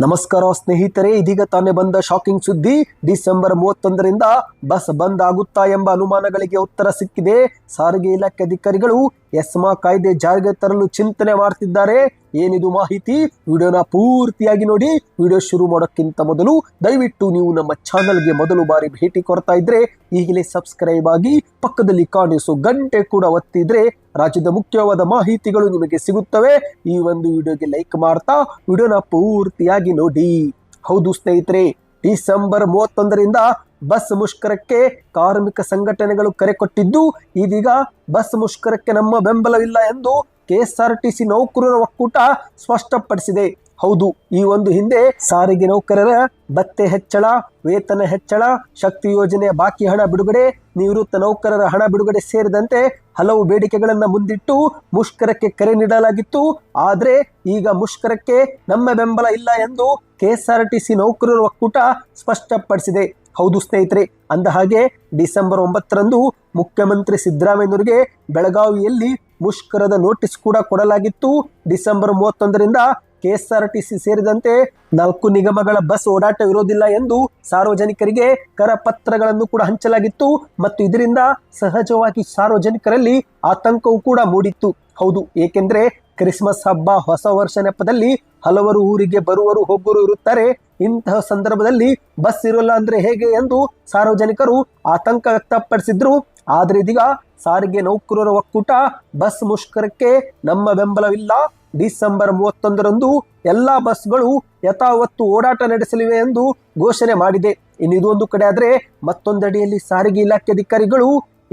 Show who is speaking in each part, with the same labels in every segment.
Speaker 1: ನಮಸ್ಕಾರ ಸ್ನೇಹಿತರೆ, ಇದೀಗ ತಾನೇ ಬಂದ ಶಾಕಿಂಗ್ ಸುದ್ದಿ. ಡಿಸೆಂಬರ್ ಮೂವತ್ತೊಂದರಿಂದ ಬಸ್ ಬಂದ್ ಆಗುತ್ತಾ ಎಂಬ ಅನುಮಾನಗಳಿಗೆ ಉತ್ತರ ಸಿಕ್ಕಿದೆ. ಸಾರಿಗೆ ಇಲಾಖೆ ಅಧಿಕಾರಿಗಳು ಎಸ್ಮಾ ಕಾಯ್ದೆ ಜಾರಿಗೆ ತರಲು ಚಿಂತನೆ ಮಾಡ್ತಿದ್ದಾರೆ. ಏನಿದು ಮಾಹಿತಿ? ವಿಡಿಯೋನ ಪೂರ್ತಿಯಾಗಿ ನೋಡಿ. ವಿಡಿಯೋ ಶುರು ಮಾಡೋಕ್ಕಿಂತ ಮೊದಲು ದಯವಿಟ್ಟು ನೀವು ನಮ್ಮ ಚಾನಲ್ಗೆ ಮೊದಲು ಬಾರಿ ಭೇಟಿ ಕೊಡ್ತಾ ಇದ್ರೆ ಈಗಲೇ ಸಬ್ಸ್ಕ್ರೈಬ್ ಆಗಿ ಪಕ್ಕದಲ್ಲಿ ಕಾಣಿಸೋ ಗಂಟೆ ಕೂಡ ಒತ್ತಿದ್ರೆ ರಾಜ್ಯದ ಮುಖ್ಯವಾದ ಮಾಹಿತಿಗಳು ನಿಮಗೆ ಸಿಗುತ್ತವೆ. ಈ ಒಂದು ವಿಡಿಯೋಗೆ ಲೈಕ್ ಮಾಡ್ತಾ ವಿಡಿಯೋನ ಪೂರ್ತಿಯಾಗಿ ನೋಡಿ. ಹೌದು ಸ್ನೇಹಿತರೆ ಡಿಸೆಂಬರ್ ಮೂವತ್ತೊಂದರಿಂದ ಬಸ್ ಮುಷ್ಕರಕ್ಕೆ ಕಾರ್ಮಿಕ ಸಂಘಟನೆಗಳು ಕರೆ ಕೊಟ್ಟಿದ್ದು, ಇದೀಗ ಬಸ್ ಮುಷ್ಕರಕ್ಕೆ ನಮ್ಮ ಬೆಂಬಲವಿಲ್ಲ ಎಂದು ಕೆಎಸ್ಆರ್ಟಿಸಿ ನೌಕರರ ಒಕ್ಕೂಟ ಸ್ಪಷ್ಟಪಡಿಸಿದೆ. ಹೌದು, ಈ ಒಂದು ಹಿಂದೆ ಸಾರಿಗೆ ನೌಕರರ ಭತ್ತೆ ಹೆಚ್ಚಳ, ವೇತನ ಹೆಚ್ಚಳ, ಶಕ್ತಿ ಯೋಜನೆಯ ಬಾಕಿ ಹಣ ಬಿಡುಗಡೆ, ನಿವೃತ್ತ ನೌಕರರ ಹಣ ಬಿಡುಗಡೆ ಸೇರಿದಂತೆ ಹಲವು ಬೇಡಿಕೆಗಳನ್ನು ಮುಂದಿಟ್ಟು ಮುಷ್ಕರಕ್ಕೆ ಕರೆ ನೀಡಲಾಗಿತ್ತು. ಆದರೆ ಈಗ ಮುಷ್ಕರಕ್ಕೆ ನಮ್ಮ ಬೆಂಬಲ ಇಲ್ಲ ಎಂದು ಕೆಎಸ್ಆರ್ಟಿಸಿ ನೌಕರರ ಒಕ್ಕೂಟ ಸ್ಪಷ್ಟಪಡಿಸಿದೆ. ಹೌದು ಸ್ನೇಹಿತರೆ, ಅಂದ ಹಾಗೆ ಡಿಸೆಂಬರ್ ಒಂಬತ್ತರಂದು ಮುಖ್ಯಮಂತ್ರಿ ಸಿದ್ದರಾಮಯ್ಯನವರಿಗೆ ಬೆಳಗಾವಿಯಲ್ಲಿ ಮುಷ್ಕರದ ನೋಟಿಸ್ ಕೂಡ ಕೊಡಲಾಗಿತ್ತು. ಡಿಸೆಂಬರ್ ಮೂವತ್ತೊಂದರಿಂದ ಕೆಎಸ್ಆರ್ಟಿಸಿ ಸೇರಿದಂತೆ ನಾಲ್ಕು ನಿಗಮಗಳ ಬಸ್ ಓಡಾಟವಿರೋದಿಲ್ಲ ಎಂದು ಸಾರ್ವಜನಿಕರಿಗೆ ಕರಪತ್ರಗಳನ್ನು ಕೂಡ ಹಂಚಲಾಗಿತ್ತು ಮತ್ತು ಇದರಿಂದ ಸಹಜವಾಗಿ ಸಾರ್ವಜನಿಕರಲ್ಲಿ ಆತಂಕವೂ ಕೂಡ ಮೂಡಿತ್ತು. ಹೌದು, ಏಕೆಂದ್ರೆ ಕ್ರಿಸ್ಮಸ್ ಹಬ್ಬ ಹೊಸ ವರ್ಷ ನೆಪದಲ್ಲಿ ಹಲವರು ಊರಿಗೆ ಬರುವರು ಹೋಗುವರು ಇರುತ್ತಾರೆ. ಇಂತಹ ಸಂದರ್ಭದಲ್ಲಿ ಬಸ್ ಇರೋಲ್ಲ ಅಂದ್ರೆ ಹೇಗೆ ಎಂದು ಸಾರ್ವಜನಿಕರು ಆತಂಕ ವ್ಯಕ್ತಪಡಿಸಿದ್ರು. ಆದರೆ ಇದೀಗ ಸಾರಿಗೆ ನೌಕರರ ಒಕ್ಕೂಟ ಬಸ್ ಮುಷ್ಕರಕ್ಕೆ ನಮ್ಮ ಬೆಂಬಲವಿಲ್ಲ. ಡಿಸೆಂಬರ್ ಮೂವತ್ತೊಂದರಂದು ಎಲ್ಲಾ ಬಸ್ಗಳು ಯಥಾವತ್ತು ಓಡಾಟ ನಡೆಸಲಿವೆ ಎಂದು ಘೋಷಣೆ ಮಾಡಿದೆ. ಇನ್ನು ಇದು ಒಂದು ಕಡೆ ಆದರೆ ಮತ್ತೊಂದಡಿಯಲ್ಲಿ ಸಾರಿಗೆ ಇಲಾಖೆ ಅಧಿಕಾರಿಗಳು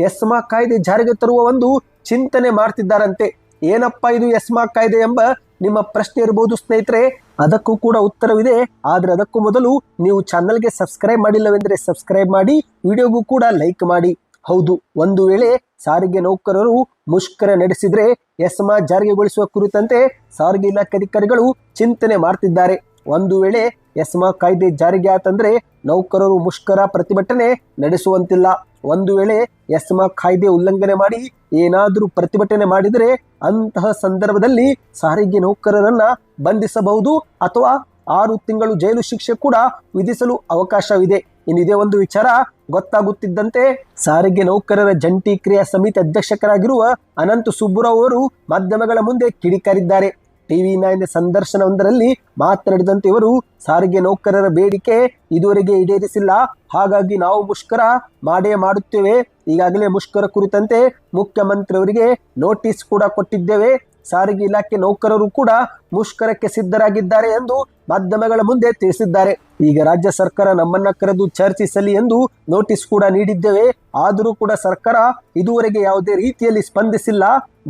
Speaker 1: ಎಸ್ಮಾ ಕಾಯ್ದೆ ಜಾರಿಗೆ ತರುವ ಒಂದು ಚಿಂತನೆ ಮಾಡ್ತಿದ್ದಾರಂತೆ. ಏನಪ್ಪ ಇದು ಎಸ್ಮಾ ಕಾಯ್ದೆ ಎಂಬ ನಿಮ್ಮ ಪ್ರಶ್ನೆ ಇರಬಹುದು ಸ್ನೇಹಿತರೆ. ಅದಕ್ಕೂ ಕೂಡ ಉತ್ತರವಿದೆ. ಆದರೆ ಅದಕ್ಕೂ ಮೊದಲು ನೀವು ಚಾನಲ್ಗೆ ಸಬ್ಸ್ಕ್ರೈಬ್ ಮಾಡಿಲ್ಲವೆಂದರೆ ಸಬ್ಸ್ಕ್ರೈಬ್ ಮಾಡಿ, ವಿಡಿಯೋಗೂ ಕೂಡ ಲೈಕ್ ಮಾಡಿ. ಹೌದು, ಒಂದು ವೇಳೆ ಸಾರಿಗೆ ನೌಕರರು ಮುಷ್ಕರ ನಡೆಸಿದ್ರೆ ಎಸ್ಮಾ ಜಾರಿಗೆಗೊಳಿಸುವ ಕುರಿತಂತೆ ಸಾರಿಗೆ ಇಲಾಖೆ ಅಧಿಕಾರಿಗಳು ಚಿಂತನೆ ಮಾಡ್ತಿದ್ದಾರೆ. ಒಂದು ವೇಳೆ ಎಸ್ಮಾ ಕಾಯ್ದೆ ಜಾರಿಗೆ ಆತಂದ್ರೆ ನೌಕರರು ಮುಷ್ಕರ ಪ್ರತಿಭಟನೆ ನಡೆಸುವಂತಿಲ್ಲ. ಒಂದು ವೇಳೆ ಎಸ್ಮಾ ಕಾಯ್ದೆ ಉಲ್ಲಂಘನೆ ಮಾಡಿ ಏನಾದರೂ ಪ್ರತಿಭಟನೆ ಮಾಡಿದರೆ ಅಂತಹ ಸಂದರ್ಭದಲ್ಲಿ ಸಾರಿಗೆ ನೌಕರರನ್ನ ಬಂಧಿಸಬಹುದು ಅಥವಾ ಆರು ತಿಂಗಳು ಜೈಲು ಶಿಕ್ಷೆ ಕೂಡ ವಿಧಿಸಲು ಅವಕಾಶವಿದೆ. ಇನ್ನು ಇದೇ ಒಂದು ವಿಚಾರ ಗೊತ್ತಾಗುತ್ತಿದ್ದಂತೆ ಸಾರಿಗೆ ನೌಕರರ ಜಂಟಿ ಕ್ರಿಯಾ ಸಮಿತಿ ಅಧ್ಯಕ್ಷಕರಾಗಿರುವ ಅನಂತ ಸುಬ್ಬುರಾವ್ ಅವರು ಮಾಧ್ಯಮಗಳ ಮುಂದೆ ಕಿಡಿಕಾರಿದ್ದಾರೆ. ಟಿವಿ ನೈನ್ ಸಂದರ್ಶನವೊಂದರಲ್ಲಿ ಮಾತನಾಡಿದಂತೆ ಇವರು ಸಾರಿಗೆ ನೌಕರರ ಬೇಡಿಕೆ ಇದುವರೆಗೆ ಈಡೇರಿಸಿಲ್ಲ. ಹಾಗಾಗಿ ನಾವು ಮುಷ್ಕರ ಮಾಡೇ ಮಾಡುತ್ತೇವೆ. ಈಗಾಗಲೇ ಮುಷ್ಕರ ಕುರಿತಂತೆ ಮುಖ್ಯಮಂತ್ರಿಯವರಿಗೆ ನೋಟಿಸ್ ಕೂಡ ಕೊಟ್ಟಿದ್ದೇವೆ. ಸಾರಿಗೆ ಇಲಾಖೆ ನೌಕರರು ಕೂಡ ಮುಷ್ಕರಕ್ಕೆ ಸಿದ್ಧರಾಗಿದ್ದಾರೆ ಎಂದು ಮಾಧ್ಯಮಗಳ ಮುಂದೆ ತಿಳಿಸಿದ್ದಾರೆ. ಈಗ ರಾಜ್ಯ ಸರ್ಕಾರ ನಮ್ಮನ್ನ ಕರೆದು ಚರ್ಚಿಸಲಿ ಎಂದು ನೋಟಿಸ್ ಕೂಡ ನೀಡಿದ್ದೇವೆ. ಆದರೂ ಕೂಡ ಸರ್ಕಾರ ಇದುವರೆಗೆ ಯಾವುದೇ ರೀತಿಯಲ್ಲಿ ಸ್ಪಂದಿಸಿಲ್ಲ.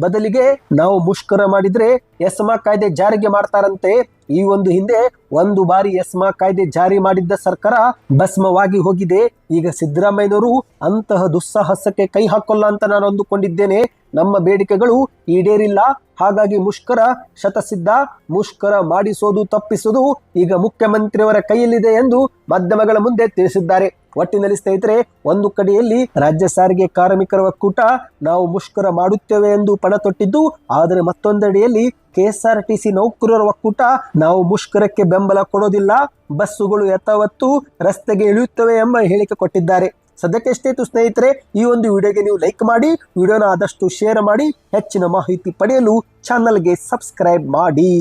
Speaker 1: ಬದಲಿಗೆ ನಾವು ಮುಷ್ಕರ ಮಾಡಿದ್ರೆ ಎಸ್ಮಾ ಕಾಯ್ದೆ ಜಾರಿಗೆ ಮಾಡ್ತಾರಂತೆ. ಈ ಒಂದು ಹಿಂದೆ ಒಂದು ಬಾರಿ ಎಸ್ಮಾ ಕಾಯ್ದೆ ಜಾರಿ ಮಾಡಿದ್ದ ಸರ್ಕಾರ ಭಸ್ಮವಾಗಿ ಹೋಗಿದೆ. ಈಗ ಸಿದ್ದರಾಮಯ್ಯನವರು ಅಂತಹ ದುಸ್ಸಾಹಸಕ್ಕೆ ಕೈ ಹಾಕೋಲ್ಲ ಅಂತ ನಾನು ಅಂದುಕೊಂಡಿದ್ದೇನೆ. ನಮ್ಮ ಬೇಡಿಕೆಗಳು ಈಡೇರಿಲ್ಲ. ಹಾಗಾಗಿ ಮುಷ್ಕರ ಶತಸಿದ್ಧ, ಮುಷ್ಕರ ಮಾಡಿಸೋದು ತಪ್ಪಿಸೋದು ಈಗ ಮುಖ್ಯಮಂತ್ರಿಯವರ ಕೈಯಲ್ಲಿದೆ ಎಂದು ಮಾಧ್ಯಮಗಳ ಮುಂದೆ ತಿಳಿಸಿದ್ದಾರೆ. ಒಟ್ಟಿನಲ್ಲಿ ಸ್ನೇಹಿತರೆ, ಒಂದು ಕಡೆಯಲ್ಲಿ ರಾಜ್ಯ ಸಾರಿಗೆ ಕಾರ್ಮಿಕರ ಒಕ್ಕೂಟ ನಾವು ಮುಷ್ಕರ ಮಾಡುತ್ತೇವೆ ಎಂದು ಪಣ ತೊಟ್ಟಿದ್ದು, ಆದರೆ ಮತ್ತೊಂದೆಡೆಯಲ್ಲಿ ಕೆಎಸ್ಆರ್ಟಿಸಿ ನೌಕರರ ಒಕ್ಕೂಟ ನಾವು ಮುಷ್ಕರಕ್ಕೆ ಬೆಂಬಲ ಕೊಡೋದಿಲ್ಲ. ಬಸ್ಸುಗಳು ಯಥಾವತ್ತು ರಸ್ತೆಗೆ ಇಳಿಯುತ್ತವೆ ಎಂಬ ಹೇಳಿಕೆ ಕೊಟ್ಟಿದ್ದಾರೆ. ಸದ್ಯಕ್ಕೆ ಸ್ನೇಹಿತರೆ, ಈ ಒಂದು ವಿಡಿಯೋಗೆ ನೀವು ಲೈಕ್ ಮಾಡಿ, ವಿಡಿಯೋನ ಆದಷ್ಟು ಶೇರ್ ಮಾಡಿ, ಹೆಚ್ಚಿನ ಮಾಹಿತಿ ಪಡೆಯಲು ಚಾನಲ್ಗೆ ಸಬ್ಸ್ಕ್ರೈಬ್ ಮಾಡಿ.